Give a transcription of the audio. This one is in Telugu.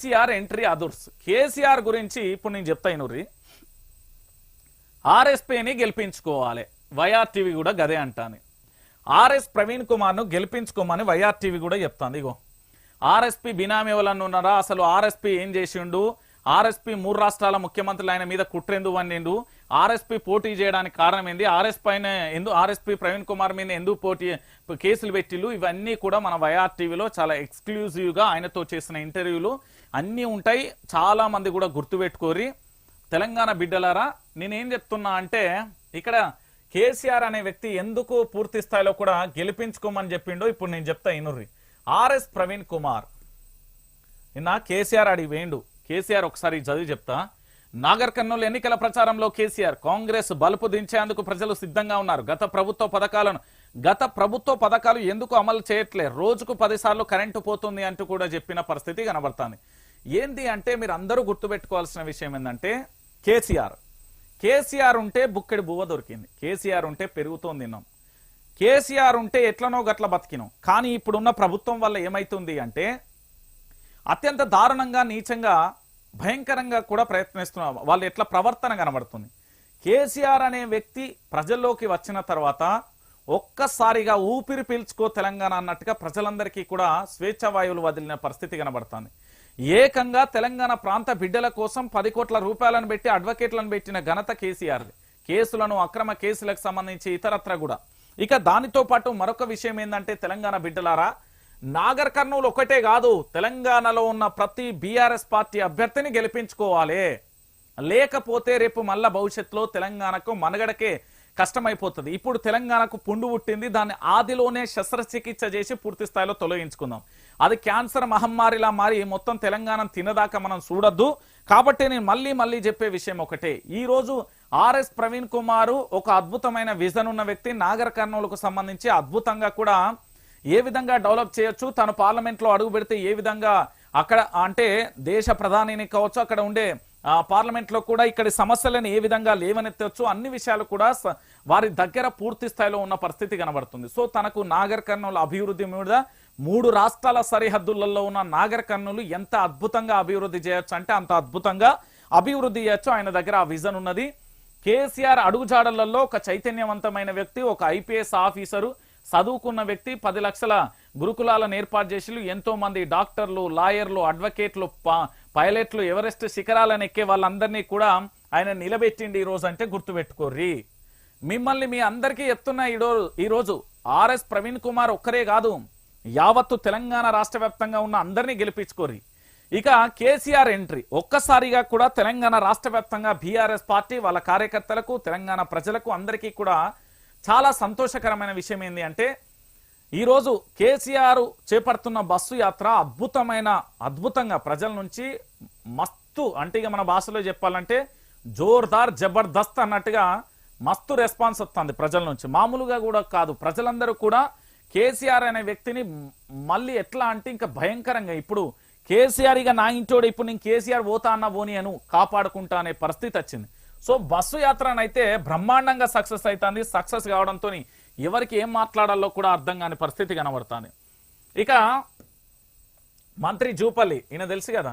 కేసీఆర్ ఎంట్రీ అదుర్స్. కేసీఆర్ గురించి ఇప్పుడు నేను చెప్తా ఇనుర్రి. ఆర్ఎస్పీని గెలిపించుకోవాలి. వైఆర్టీవీ కూడా గదే అంటాను ఆర్ఎస్ ప్రవీణ్ కుమార్ను గెలిపించుకోమని వైఆర్టీవీ కూడా చెప్తాను ఇగో ఆర్ఎస్పీ బినామీ ఎవరన్నా ఉన్నారా? అసలు ఆర్ఎస్పీ ఏం చేసిండు? ఆర్ఎస్పీ మూడు రాష్ట్రాల ముఖ్యమంత్రులు ఆయన మీద కుట్రెందు వన్నిండు ఆర్ఎస్పీ పోటీ చేయడానికి కారణం ఏంది? ఆర్ఎస్ పైన ఎందు ఆర్ఎస్పీ ప్రవీణ్ కుమార్ మీద ఎందుకు పోటీ కేసులు పెట్టిలు ఇవన్నీ కూడా మన వైఆర్టీవీలో చాలా ఎక్స్క్లూజివ్గా ఆయనతో చేసిన ఇంటర్వ్యూలు. అన్నీ ఉంటాయి. చాలా మంది కూడా గుర్తుపెట్టుకోరి తెలంగాణ బిడ్డలారా నేనేం చెప్తున్నా అంటే ఇక్కడ కేసీఆర్ అనే వ్యక్తి ఎందుకు పూర్తి స్థాయిలో కూడా గెలిపించుకోమని చెప్పిండో ఇప్పుడు నేను చెప్తా ఇనుర్రి. ఆర్ఎస్ ప్రవీణ్ కుమార్. నిన్న కేసీఆర్ అడిగి వేయండు కేసీఆర్ ఒకసారి చదివి చెప్తా. నాగర్ కర్నూలు ఎన్నికల ప్రచారంలో కేసీఆర్ కాంగ్రెస్ బలుపు దించేందుకు ప్రజలు సిద్ధంగా ఉన్నారు. గత ప్రభుత్వ పథకాలను గత ప్రభుత్వ పథకాలు ఎందుకు అమలు చేయట్లే? రోజుకు పదిసార్లు కరెంటు పోతుంది అంటూ కూడా చెప్పిన పరిస్థితి కనబడుతుంది. ఏంది అంటే మీరు అందరూ గుర్తుపెట్టుకోవాల్సిన విషయం ఏంటంటే కేసీఆర్. కేసీఆర్ ఉంటే బుక్కెడి బువ్వ దొరికింది. కేసీఆర్ ఉంటే పెరుగుతోంది తిన్నాం. కేసీఆర్ ఉంటే ఎట్లనో గట్ల బతికినాం. కానీ ఇప్పుడున్న ప్రభుత్వం వల్ల ఏమైతుంది అంటే అత్యంత దారుణంగా నీచంగా భయంకరంగా కూడా ప్రయత్నిస్తున్నారు వాళ్ళు ఎట్లా ప్రవర్తన కనబడుతుంది? కేసీఆర్ అనే వ్యక్తి ప్రజల్లోకి వచ్చిన తర్వాత ఒక్కసారిగా ఊపిరి పీల్చుకో తెలంగాణ అన్నట్టుగా ప్రజలందరికీ కూడా స్వేచ్ఛ వాయువులు వదిలిన పరిస్థితి కనబడుతుంది. ఏకంగా తెలంగాణ ప్రాంత బిడ్డల కోసం పది కోట్ల రూపాయలను పెట్టి అడ్వకేట్లను పెట్టిన ఘనత కేసీఆర్ కేసులను అక్రమ కేసులకు సంబంధించి ఇతరత్ర కూడా. ఇక దానితో పాటు మరొక విషయం ఏంటంటే తెలంగాణ బిడ్డలారా నాగర్ కర్నూలు ఒకటే కాదు తెలంగాణలో ఉన్న ప్రతి బీఆర్ఎస్ పార్టీ అభ్యర్థిని గెలిపించుకోవాలి. లేకపోతే రేపు మళ్ళా భవిష్యత్తులో తెలంగాణకు మనగడకే కష్టమైపోతుంది. ఇప్పుడు తెలంగాణకు పుండు పుట్టింది దాన్ని ఆదిలోనే శస్త్రచికిత్స చేసి పూర్తి స్థాయిలో తొలగించుకుందాం. అది క్యాన్సర్ మహమ్మారిలా మారి మొత్తం తెలంగాణ తినదాకా మనం చూడొద్దు. కాబట్టి నేను మళ్ళీ మళ్ళీ చెప్పే విషయం ఒకటే. ఈ రోజు ఆర్ఎస్ ప్రవీణ్ కుమార్ ఒక అద్భుతమైన విజన్ ఉన్న వ్యక్తి నాగర్ కర్నూలుకు సంబంధించి అద్భుతంగా కూడా ఏ విధంగా డెవలప్ చేయొచ్చు? తను పార్లమెంట్లో అడుగు పెడితే ఏ విధంగా అక్కడ అంటే దేశ ప్రధానిని కావచ్చు అక్కడ ఉండే పార్లమెంట్లో కూడా ఇక్కడి సమస్యలను ఏ విధంగా లేవనెత్తవచ్చు అన్ని విషయాలు కూడా వారి దగ్గర పూర్తి స్థాయిలో ఉన్న పరిస్థితి కనబడుతుంది. సో తనకు నాగర్ కర్నూలు అభివృద్ధి మీద మూడు రాష్ట్రాల సరిహద్దులలో ఉన్న నాగర్ కర్నూలు ఎంత అద్భుతంగా అభివృద్ధి చేయొచ్చు అంటే అంత అద్భుతంగా అభివృద్ధి చేయొచ్చు. ఆయన దగ్గర ఆ విజన్ ఉన్నది. కేసీఆర్ అడుగుజాడలలో ఒక చైతన్యవంతమైన వ్యక్తి ఒక ఐపీఎస్ ఆఫీసరు చదువుకున్న వ్యక్తి పది లక్షల గురుకులాలను ఏర్పాటు చేసి ఎంతో మంది డాక్టర్లు లాయర్లు అడ్వకేట్లు ప- పైలట్లు ఎవరెస్ట్ శిఖరాలను ఎక్కే వాళ్ళందరినీ కూడా ఆయన నిలబెట్టిండి ఈ రోజు అంటే గుర్తుపెట్టుకోర్రి. మిమ్మల్ని మీ అందరికీ చెప్తున్న ఈ రోజు ఈ రోజు ఆర్ఎస్ ప్రవీణ్ కుమార్ ఒక్కరే కాదు యావత్తు తెలంగాణ రాష్ట్ర వ్యాప్తంగా ఉన్న అందరినీ గెలిపించుకోర్రి. ఇక కేసీఆర్ ఎంట్రీ. ఒక్కసారిగా కూడా తెలంగాణ రాష్ట్ర వ్యాప్తంగా బీఆర్ఎస్ పార్టీ వాళ్ళ కార్యకర్తలకు తెలంగాణ ప్రజలకు అందరికీ కూడా చాలా సంతోషకరమైన విషయం ఏంటి అంటే ఈరోజు కేసీఆర్ చేపడుతున్న బస్సు యాత్ర అద్భుతమైన అద్భుతంగా ప్రజల నుంచి మస్తు అంటే ఇక మన భాషలో చెప్పాలంటే జోర్దార్ జబర్దస్త్ అన్నట్టుగా మస్తు రెస్పాన్స్ వస్తుంది ప్రజల నుంచి. మామూలుగా కూడా కాదు ప్రజలందరూ కూడా కేసీఆర్ అనే వ్యక్తిని మళ్ళీ ఎట్లా అంటే ఇంకా భయంకరంగా ఇప్పుడు కేసీఆర్ ఇక నా ఇంటోడు ఇప్పుడు నేను కేసీఆర్ పోతా అన్న పోని అను కాపాడుకుంటా అనే పరిస్థితి వచ్చింది. సో బస్సు యాత్రనైతే బ్రహ్మాండంగా సక్సెస్ అవుతుంది సక్సెస్ కావడంతో ఎవరికి ఏం మాట్లాడాలో కూడా అర్థం కాని పరిస్థితి కనబడుతుంది. ఇక మంత్రి జూపల్లి ఈయన తెలుసు కదా?